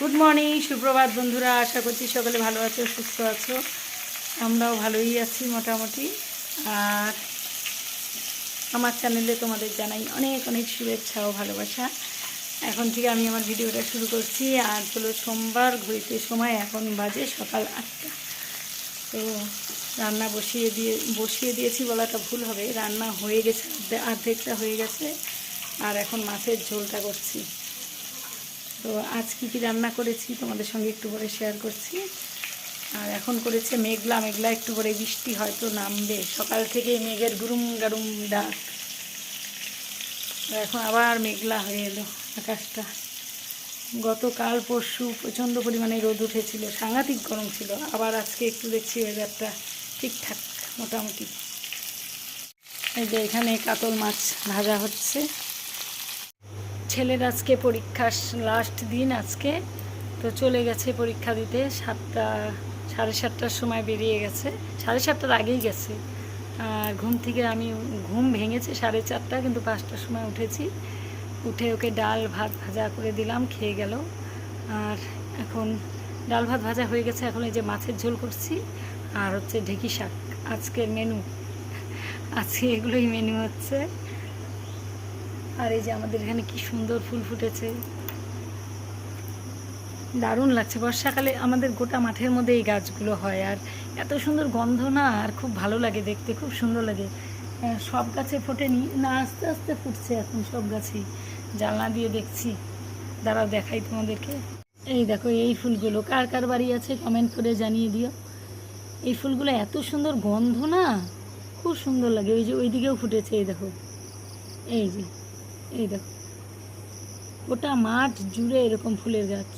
Good morning সুপ্রভাত বন্ধুরা। আশা করছি সকলে ভালো আছো, সুস্থ আছো। আমরাও ভালোই আছি মোটামুটি। আর আমার চ্যানেলে তোমাদের জানাই অনেক অনেক শুভেচ্ছা ও ভালোবাসা। এখন থেকে আমি আমার ভিডিওটা শুরু করছি। আর হলো সোমবার, ঘড়িতে সময় এখন বাজে সকাল আটটা। তো রান্না বসিয়ে দিয়ে, বসিয়ে দিয়েছি বলাটা ভুল হবে। রান্না হয়ে গেছে, অর্ধে- অর্ধেকটা হয়ে গেছে। আর এখন মাছের ঝোলটা করছি। তো আজ কী কী রান্না করেছি তোমাদের সঙ্গে একটু পরে শেয়ার করছি। আর এখন করেছে মেঘলা মেঘলা একটু পরে বৃষ্টি হয়তো নামবে। সকাল থেকে মেঘের গুরুম গারুম ডাক। এখন আবার মেঘলা হয়ে এলো আকাশটা। গতকাল পরশু প্রচণ্ড পরিমাণে রোদ উঠেছিল, সাংঘাতিক গরম ছিল। আবার আজকে একটু দেখছি ওয়েদারটা ঠিকঠাক, মোটামুটি। এই যে এখানে কাতল মাছ ভাজা হচ্ছে। ছেলের আজকে পরীক্ষা লাস্ট দিন আজকে, তো চলে গেছে পরীক্ষা দিতে, সাতটা, সাড়ে সাতটার সময় বেরিয়ে গেছে। সাড়ে সাতটার আগেই গেছে। আর ঘুম থেকে আমি, ঘুম ভেঙেছে সাড়ে চারটা, কিন্তু পাঁচটার সময় উঠেছি। উঠে ওকে ডাল ভাত ভাজা করে দিলাম, খেয়ে গেল। আর এখন ডাল ভাত ভাজা হয়ে গেছে, এখন এই যে মাছের ঝোল করছি, আর হচ্ছে ঢেকি শাক। আজকের মেনু আজকে এগুলোই মেনু হচ্ছে। আর এই যে আমাদের এখানে কি সুন্দর ফুল ফুটেছে। দারুণ লাগছে। বর্ষাকালে আমাদের গোটা মাঠের মধ্যে এই গাছগুলো হয় আর এত সুন্দর গন্ধ না, আর খুব ভালো লাগে দেখতে, খুব সুন্দর লাগে। সব গাছে ফোটেনি, না, আস্তে আস্তে ফুটছে এখন সব গাছেই। জানলা দিয়ে দেখছি। দাঁড়াও দেখাই তোমাদেরকে। এই দেখো, এই ফুলগুলো কার কার বাড়ি আছে কমেন্ট করে জানিয়ে দিও। এই ফুলগুলো এত সুন্দর গন্ধ না, খুব সুন্দর লাগে। ওই যে ওই দিকেও ফুটেছে, এই দেখো। এই যে। এই দেখো, গোটা মাঠ জুড়ে এরকম ফুলের গাছ।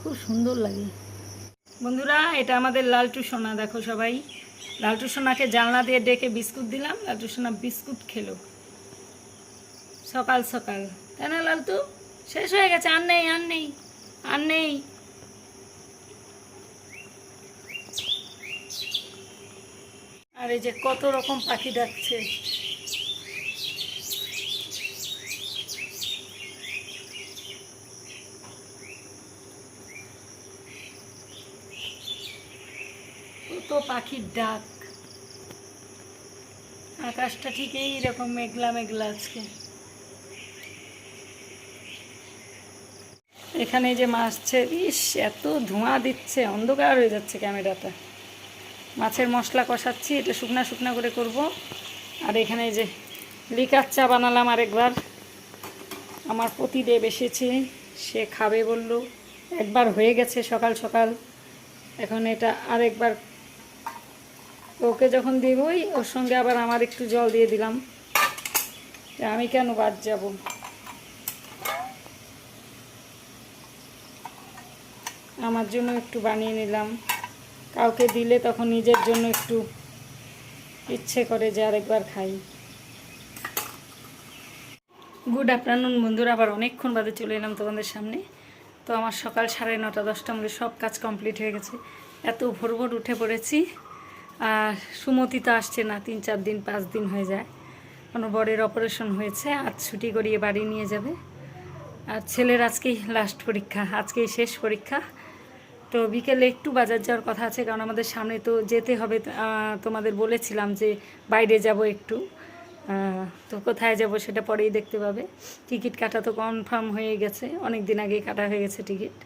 খুব সুন্দর লাগে। বন্ধুরা, এটা আমাদের লালটু সোনা, দেখো সবাই। লালটু সোনাকে জানলা দিয়ে ডেকে বিস্কুট দিলাম, লালটু সোনা বিস্কুট খেলো। সকাল সকাল। তাই না, লালটু? শেষ হয়ে গেছে, আর নেই আর নেই আর নেই। আর এই যে কত রকম পাখি ডাকছে কত পাখির ডাক। আকাশটা ঠিক এইরকম মেঘলা মেঘলা আজকে। এখানে যে মাছছে ইস, এত ধোঁয়া দিচ্ছে, অন্ধকার হয়ে যাচ্ছে ক্যামেরাটা। মাছের মশলা কষাচ্ছি, এটা শুকনা শুকনা করে করব। আর এখানে যে লিকার চা বানালাম আরেকবার। আমার প্রতিদেব এসেছে, সে খাবে বলল। একবার হয়ে গেছে সকাল সকাল। এখন এটা আরেকবার ওকে যখন দিবই, ওর সঙ্গে আবার আমার একটু জল দিয়ে দিলাম। আমি কেন বাদ যাব? আমার জন্য একটু বানিয়ে নিলাম। কাউকে দিলে তখন নিজের জন্য একটু ইচ্ছে করে যে আরেকবার খাই। গুড আফটারনুন বন্ধুরা, আবার অনেকক্ষণ বাদে চলে এলাম তোমাদের সামনে। তো আমার সকাল সাড়ে নটা, দশটা মধ্যে সব কাজ কমপ্লিট হয়ে গেছে। এত ভোর ভোর উঠে পড়েছি। আর সুমতি তো আসছে না, তিন চার দিন, পাঁচ দিন হয়ে যায়। কোনো বরের অপারেশন হয়েছে, আজ ছুটি করিয়ে বাড়ি নিয়ে যাবে। আর ছেলের আজকেই লাস্ট পরীক্ষা, আজকেই শেষ পরীক্ষা। তো বিকেলে একটু বাজার যাওয়ার কথা আছে, কারণ আমাদের সামনে তো যেতে হবে তোমাদের বলেছিলাম যে বাইরে যাব একটু। তো কোথায় যাব সেটা পরেই দেখতে পাবে। টিকিট কাটা তো কনফার্ম হয়ে গেছে অনেক দিন আগেই কাটা হয়ে গেছে টিকিট।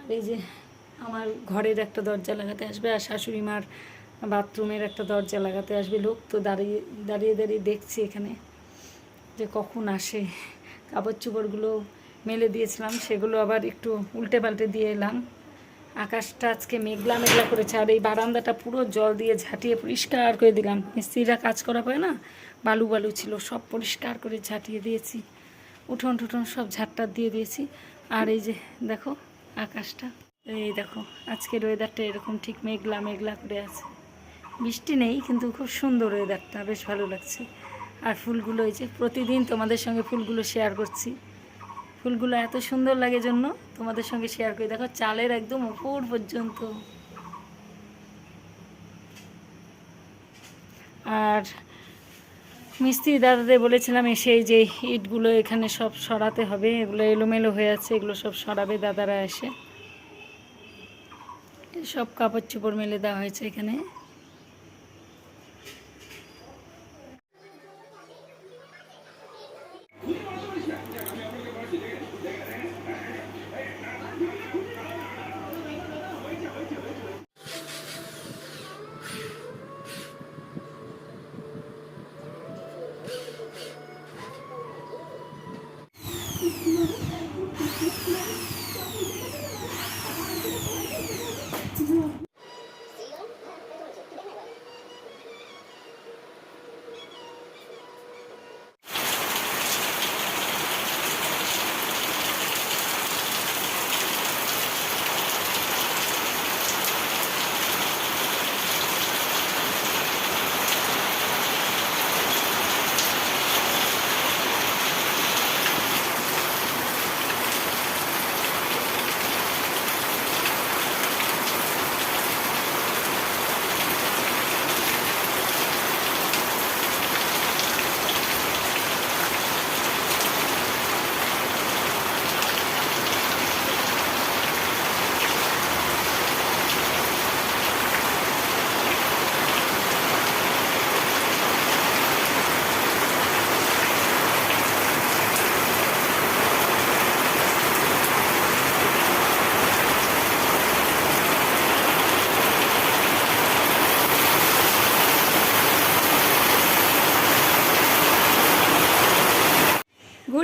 আর এই যে আমার ঘরের একটা দরজা লাগাতে আসবে, আর শাশুড়ি মার বাথরুমের একটা দরজা লাগাতে আসবে, লোক তো দাঁড়িয়ে দাঁড়িয়ে দাঁড়িয়ে দেখছি এখানে যে কখন আসে। কাপড় চোপড়গুলো মেলে দিয়েছিলাম, সেগুলো আবার একটু উল্টে পাল্টে দিয়ে এলাম। আকাশটা আজকে মেঘলা মেঘলা করেছে, আর এই বারান্দাটা পুরো জল দিয়ে ঝাঁটিয়ে পরিষ্কার করে দিলাম। মিস্ত্রিরা কাজ করা পায় না, বালু বালু ছিল, সব পরিষ্কার করে ঝাঁটিয়ে দিয়েছি। উঠোন টুঠোন সব ঝাড়টার দিয়ে দিয়েছি। আর এই যে দেখো আকাশটা, এই দেখো, আজকের ওয়েদারটা এরকম ঠিক মেঘলা মেঘলা করে আছে। বৃষ্টি নেই, কিন্তু খুব সুন্দর ওয়েদারটা বেশ ভালো লাগছে। আর ফুলগুলো এই যে প্রতিদিন তোমাদের সঙ্গে ফুলগুলো শেয়ার করছি। ফুলগুলো এত সুন্দর লাগে জন্য তোমাদের সঙ্গে শেয়ার করি। দেখো চালের একদম উপর পর্যন্ত। আর মিস্ত্রি দাদাদের বলেছিলাম এসে যে ইটগুলো এখানে সব সরাতে হবে, এগুলো এলোমেলো হয়ে আছে, এগুলো সব সরাবে দাদারা এসে। সব কাপড় চোপড় মেলে দেওয়া হয়েছে এখানে।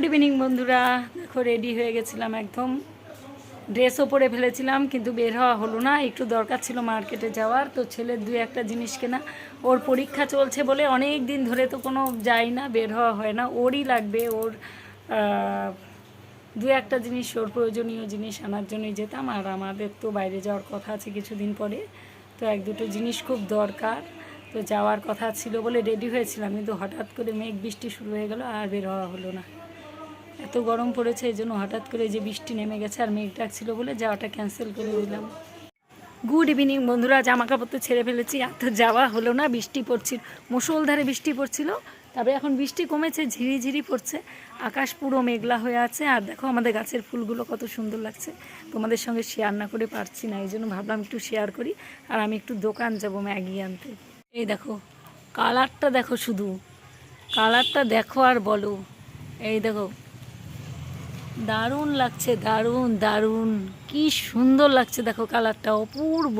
গুড ইভিনিং বন্ধুরা। দেখো রেডি হয়ে গেছিলাম একদম। ড্রেসও পরে ফেলেছিলাম, কিন্তু বের হওয়া হলো না। একটু দরকার ছিল মার্কেটে যাওয়ার, তো ছেলের দুই একটা জিনিস কেনা। ওর পরীক্ষা চলছে বলে অনেক দিন ধরে তো কোনো যাই না, বের হওয়া হয় না। ওরই লাগবে ওর দু একটা জিনিস, ওর প্রয়োজনীয় জিনিস আনার জন্যই যেতাম। আর আমাদের তো বাইরে যাওয়ার কথা আছে কিছুদিন পরে। তো এক দুটো জিনিস খুব দরকার। তো যাওয়ার কথা ছিল বলে রেডি হয়েছিলাম, কিন্তু হঠাৎ করে মেঘ বৃষ্টি শুরু হয়ে গেল, আর বের হওয়া হলো না। এত গরম পড়েছে, এই জন্য হঠাৎ করে যে বৃষ্টি নেমে গেছে আর মেঘ ডাকছিল বলে যাওয়াটা ক্যান্সেল করে দিলাম। গুড ইভিনিং বন্ধুরা জামা কাপড় তো ছেড়ে ফেলেছি, আর তো যাওয়া হলো না, বৃষ্টি পড়ছিল। মুসলধারে বৃষ্টি পড়ছিল, তবে এখন বৃষ্টি কমেছে ঝিরি ঝিরি পড়ছে। আকাশ পুরো মেঘলা হয়ে আছে, আর দেখো আমাদের গাছের ফুলগুলো কত সুন্দর লাগছে। তোমাদের সঙ্গে শেয়ার না করে পারছি না, এই জন্য ভাবলাম একটু শেয়ার করি, আর আমি একটু দোকান যাব ম্যাগি আনতে। এই দেখো কালারটা দেখো শুধু কালারটা দেখো আর বলো। এই দেখো দারুণ লাগছে, দারুণ দারুণ। কি সুন্দর লাগছে দেখো কালারটা, অপূর্ব।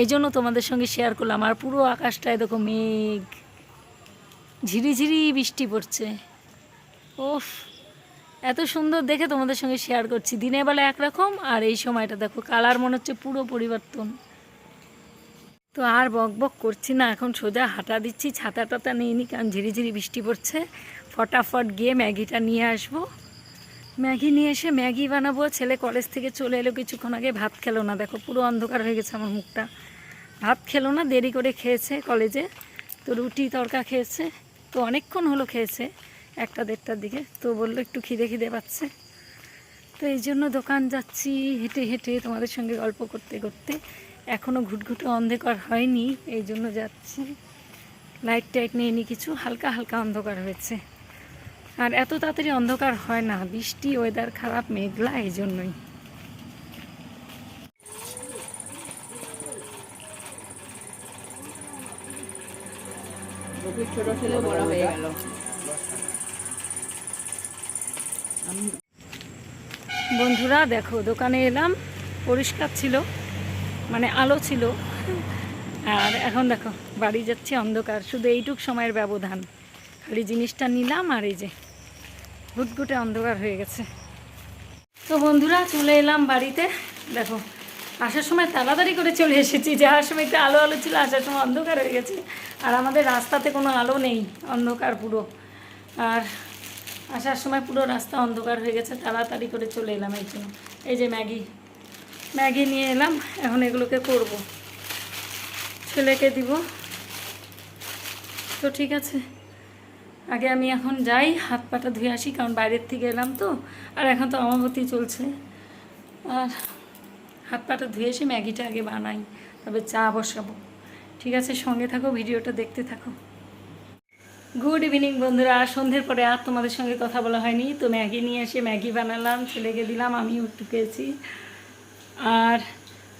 এই জন্য তোমাদের সঙ্গে শেয়ার করলাম। আর পুরো আকাশটায় দেখো মেঘ। ঝিরিঝিরি বৃষ্টি পড়ছে। ওফ এত সুন্দর দেখে তোমাদের সঙ্গে শেয়ার করছি। দিনের বেলা একরকম, আর এই সময়টা দেখো কালার মনে হচ্ছে পুরো পরিবর্তন। তো আর বক বক করছি না, এখন সোজা হাঁটা দিচ্ছি, ছাতা টাতা নিইনি কারণ ঝিরিঝিরি বৃষ্টি পড়ছে। ফটাফট গিয়ে ম্যাগিটা নিয়ে আসব। ম্যাগি নিয়ে এসে ম্যাগি বানাবো ছেলে কলেজ থেকে চলে এলো কিছুক্ষণ আগে, ভাত খেলো না। দেখো, পুরো অন্ধকার হয়ে গেছে আমার মুখটা। ভাত খেলো না, দেরি করে খেয়েছে কলেজে তো রুটি তরকা খেয়েছে। তো অনেকক্ষণ হলো খেয়েছে, একটা দেড়টার দিকে। তো বলল, একটু খিদে খিদে পাচ্ছে। তো এই জন্য দোকান যাচ্ছি, হেঁটে হেঁটে তোমাদের সঙ্গে গল্প করতে করতে। এখনও ঘুটঘুটে অন্ধকার হয়নি, এই জন্য যাচ্ছি। লাইট টাইট নিয়ে নি কিছু, হালকা হালকা অন্ধকার হয়েছে। আর এত তাড়াতাড়ি অন্ধকার হয় না বৃষ্টি ওয়েদার খারাপ মেঘলা এই জন্যই ছোট ছেলে বড় হয়ে গেল। বন্ধুরা দেখো দোকানে এলাম পরিষ্কার ছিল মানে আলো ছিল। আর এখন দেখো বাড়ি যাচ্ছি অন্ধকার শুধু এইটুক সময়ের ব্যবধান। খালি জিনিসটা নিলাম আর এই যে ঘুটঘুটে অন্ধকার হয়ে গেছে। তো বন্ধুরা, চলে এলাম বাড়িতে। দেখো, আসার সময় তাড়াতাড়ি করে চলে এসেছি। যাওয়ার সময় একটু আলো আলো ছিল, আসার সময় অন্ধকার হয়ে গেছে। আর আমাদের রাস্তাতে কোনো আলো নেই, অন্ধকার পুরো। আর আসার সময় পুরো রাস্তা অন্ধকার হয়ে গেছে, তাড়াতাড়ি করে চলে এলাম এই জন্য এই যে ম্যাগি। ম্যাগি নিয়ে এলাম, এখন এগুলোকে করব। ছেলেকে দিব। তো ঠিক আছে। আগে আমি এখন যাই, হাত পাটা ধুয়ে আসি, কারণ বাইরের থেকে এলাম তো, আর এখন তো অমাবতী চলছে। আর হাত পাটা ধুয়ে এসে ম্যাগিটা আগে বানাই তবে চা বসাবো। ঠিক আছে, সঙ্গে থাকো, ভিডিওটা দেখতে থাকো। গুড ইভিনিং বন্ধুরা, সন্ধ্যের পরে আর তোমাদের সঙ্গে কথা বলা হয়নি। তো ম্যাগি নিয়ে এসে ম্যাগি বানালাম ছেলেকে দিলাম, আমিও একটু খেয়েছি। আর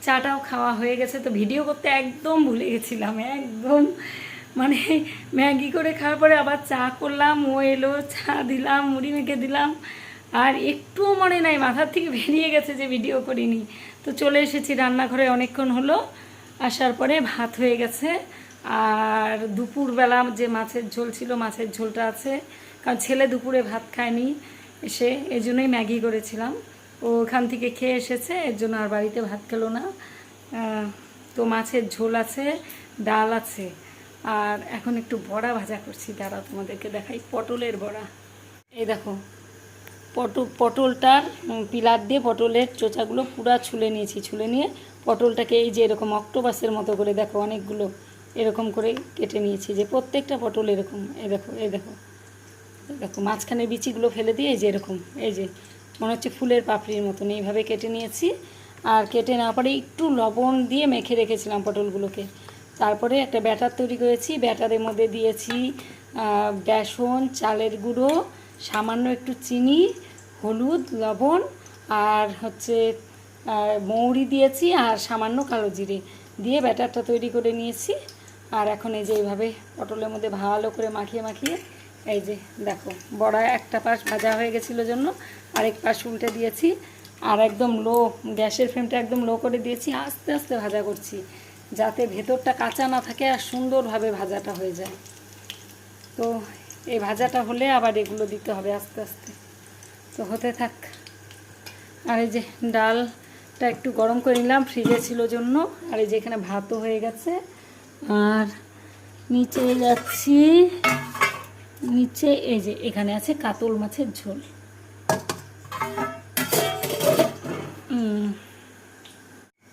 চাটাও খাওয়া হয়ে গেছে, তো ভিডিও করতে একদম ভুলে গেছিলাম, একদম। মানে ম্যাগি করে খাওয়ার পরে আবার চা করলাম, ও এলো, চা দিলাম, মুড়ি মেখে দিলাম। আর একটুও মনে নাই, মাথার থেকে বেরিয়ে গেছে যে ভিডিও করিনি। তো চলে এসেছি রান্নাঘরে, অনেকক্ষণ হলো। আসার পরে ভাত হয়ে গেছে। আর দুপুরবেলা যে মাছের ঝোল ছিল, মাছের ঝোলটা আছে। কারণ ছেলে দুপুরে ভাত খায়নি এসে, এই জন্যই ম্যাগি করেছিলাম। ও ওখান থেকে খেয়ে এসেছে, এর জন্য আর বাড়িতে ভাত খেলো না। তো মাছের ঝোল আছে, ডাল আছে। আর এখন একটু বড়া ভাজা করছি। দাঁড়া তোমাদেরকে দেখাই। পটলের বড়া। এই দেখো, পটল, পটলটার পিলার দিয়ে পটলের চোচাগুলো পুরা ছুলে নিয়েছি। ছুলে নিয়ে পটলটাকে এই যে এরকম অক্টোপাসের মতো করে দেখো, অনেকগুলো এরকম করে কেটে নিয়েছি যে প্রত্যেকটা পটল এরকম। এই দেখো এই দেখো দেখো, মাঝখানে বিচিগুলো ফেলে দিয়ে এই যে এরকম, এই যে মনে হচ্ছে ফুলের পাপড়ির মতন। এইভাবে কেটে নিয়েছি। আর কেটে নেওয়ার পরে একটু লবণ দিয়ে মেখে রেখেছিলাম পটলগুলোকে। তারপরে একটা ব্যাটার তৈরি করেছি, ব্যাটারের মধ্যে দিয়েছি বেসন, চালের গুঁড়ো, সামান্য একটু চিনি, হলুদ, লবণ, আর হচ্ছে মৌরি দিয়েছি আর সামান্য কালো জিরে দিয়ে ব্যাটারটা তৈরি করে নিয়েছি। আর এখন এই যে এইভাবে পটলের মধ্যে ভালো করে মাখিয়ে মাখিয়ে, এই যে দেখো, বড়া একটা পাশ ভাজা হয়ে গেছিল জন্য, আরেক পাশ উল্টে দিয়েছি, আর একদম লো গ্যাসের ফ্লেমটা একদম লো করে দিয়েছি, আস্তে আস্তে ভাজা করছি। যাতে ভেতরটা কাঁচা না থাকে আর সুন্দরভাবে ভাজাটা হয়ে যায়। তো এই ভাজাটা হলে আবার এগুলো দিতে হবে আস্তে আস্তে। তো হতে থাক। আর এই যে ডালটা একটু গরম করে নিলাম ফ্রিজে ছিল জন্য। আর এই যে এখানে ভাতও হয়ে গেছে। আর নিচে যাচ্ছি। নিচে এই যে এখানে আছে কাতল মাছের ঝোল।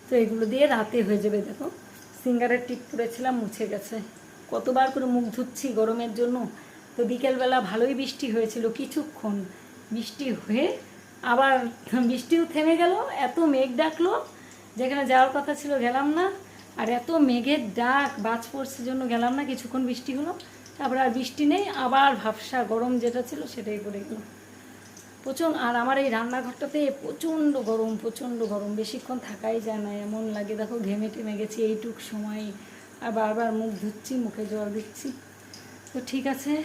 তো এগুলো দিয়ে রাতে হয়ে যাবে দেখো। সিঙ্গারের টিপ পরেছিলাম মুছে গেছে। কতবার করে মুখ ধুচ্ছি গরমের জন্য? তো বিকেলবেলা ভালোই বৃষ্টি হয়েছিল কিছুক্ষণ। বৃষ্টি হয়ে আবার বৃষ্টিও থেমে গেল, এত মেঘ ডাকলো, যেখানে যাওয়ার কথা ছিল গেলাম না, আর এত মেঘের ডাক, বাজ পড়ছে জন্য গেলাম না, কিছুক্ষণ বৃষ্টি হলো, তারপর আর বৃষ্টি নেই, আবার ভাবসা গরম যেটা ছিল সেটাই পড়ে গেল। প্রচণ্ড আর আমার এই রান্নাঘরটাতে প্রচণ্ড গরম প্রচণ্ড গরম। বেশিক্ষণ থাকাই যায় না, এমন লাগে। দেখো, ঘেমে টেমে গেছি, এইটুক সময়। আর বারবার মুখ ধুচ্ছি, মুখে জল দিচ্ছি। তো ঠিক আছে,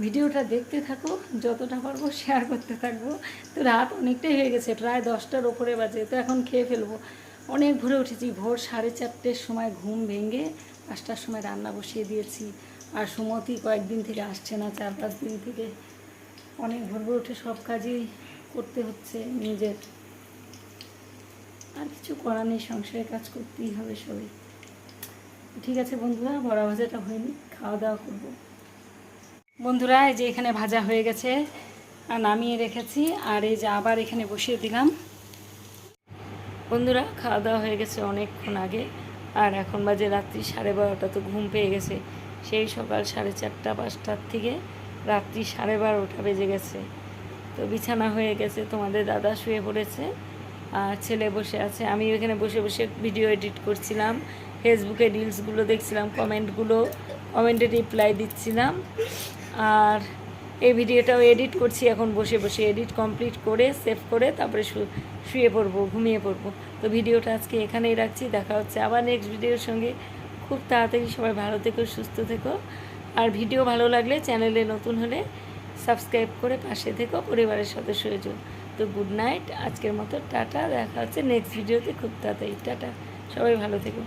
ভিডিওটা দেখতে থাকো, যতটা পারব শেয়ার করতে থাকব। তো রাত অনেকটাই হয়ে গেছে, প্রায় দশটার ওপরে বাজে। তো এখন খেয়ে ফেলব। অনেক ভোরে উঠেছি, ভোর সাড়ে চারটের সময় ঘুম ভেঙে পাঁচটার সময় রান্না বসিয়ে দিয়েছি। আর সুমতি কয়েকদিন থেকে আসছে না, চার পাঁচ দিন থেকে। অনেক ভোর ভোর উঠে সব কাজই করতে হচ্ছে নিজের। আর কিছু করার নেই সংসারের কাজ করতেই হবে সবই ঠিক আছে বন্ধুরা, বড়া ভাজাটা হয়নি খাওয়া দাওয়া করব। বন্ধুরা, এই যে এখানে ভাজা হয়ে গেছে, আর নামিয়ে রেখেছি, আর এই যে আবার এখানে বসিয়ে দিলাম। বন্ধুরা, খাওয়া দাওয়া হয়ে গেছে অনেকক্ষণ আগে, আর এখন বাজে রাত্রি সাড়ে বারোটা, তো ঘুম পেয়ে গেছে। সেই সকাল সাড়ে চারটা, পাঁচটার থেকে রাত্রি সাড়ে বারোটা বেজে গেছে। তো বিছানা হয়ে গেছে, তোমাদের দাদা শুয়ে পড়েছে আর ছেলে বসে আছে। আমি এখানে বসে বসে ভিডিও এডিট করছিলাম ফেসবুকে রিলসগুলো দেখছিলাম কমেন্টগুলো কমেন্টে রিপ্লাই দিচ্ছিলাম। আর এই ভিডিওটাও এডিট করছি, এখন বসে বসে এডিট কমপ্লিট করে সেভ করে, তারপরে শুয়ে পড়ব, ঘুমিয়ে পড়ব। তো ভিডিওটা আজকে এখানেই রাখছি, দেখা হচ্ছে আবার নেক্সট ভিডিওর সঙ্গে। খুব তাড়াতাড়ি সবাই ভালো থেকো, সুস্থ থেকো। আর ভিডিও ভালো লাগলে চ্যানেলে নতুন হলে সাবস্ক্রাইব করে পাশে থেকো পরিবারের সদস্য হয়ে তো গুড নাইট, আজকের মতো, টাটা, দেখা হচ্ছে নেক্সট ভিডিওতে, খুব তাড়াতাড়ি, টাটা। সবাই ভালো থেকো।